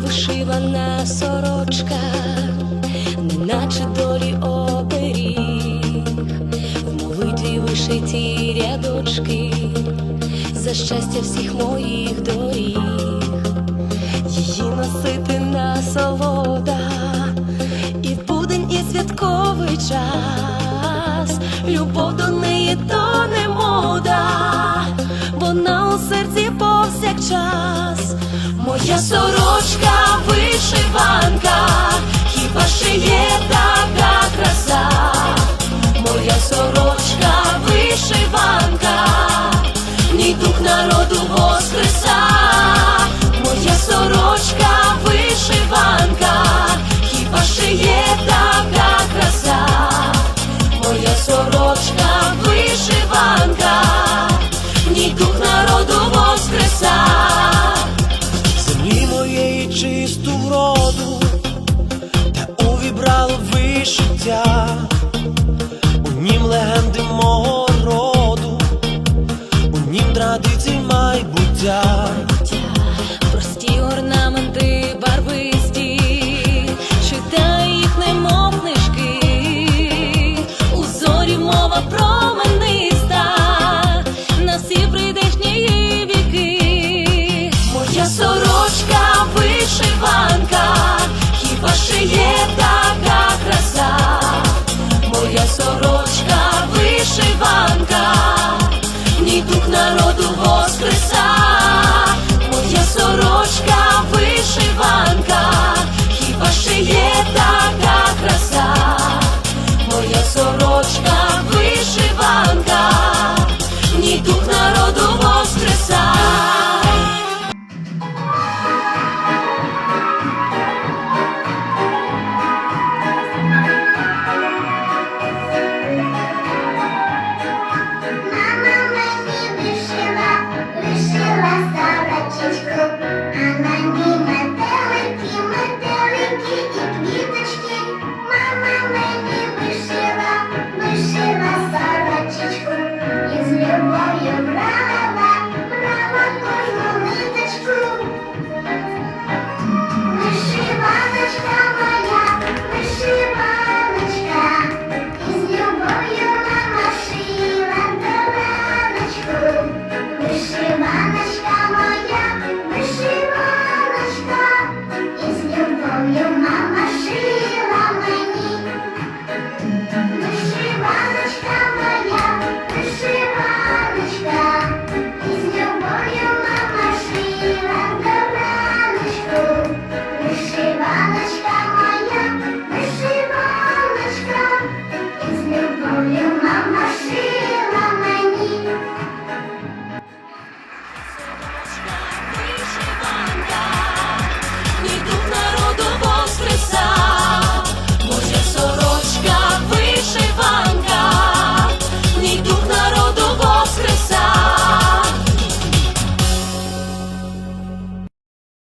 вишивана сорочка, неначе долі оберіг, в молитві вишиті рядочки, за щастя всіх моїх доріг, її носити насолода, і будень, і святковий час, любов до неї то не мода, вона у серці повсякчас, моя сорочка вишиванка, хіба ще є чисту вроду, та увібрало вишиття, у нім легенди мого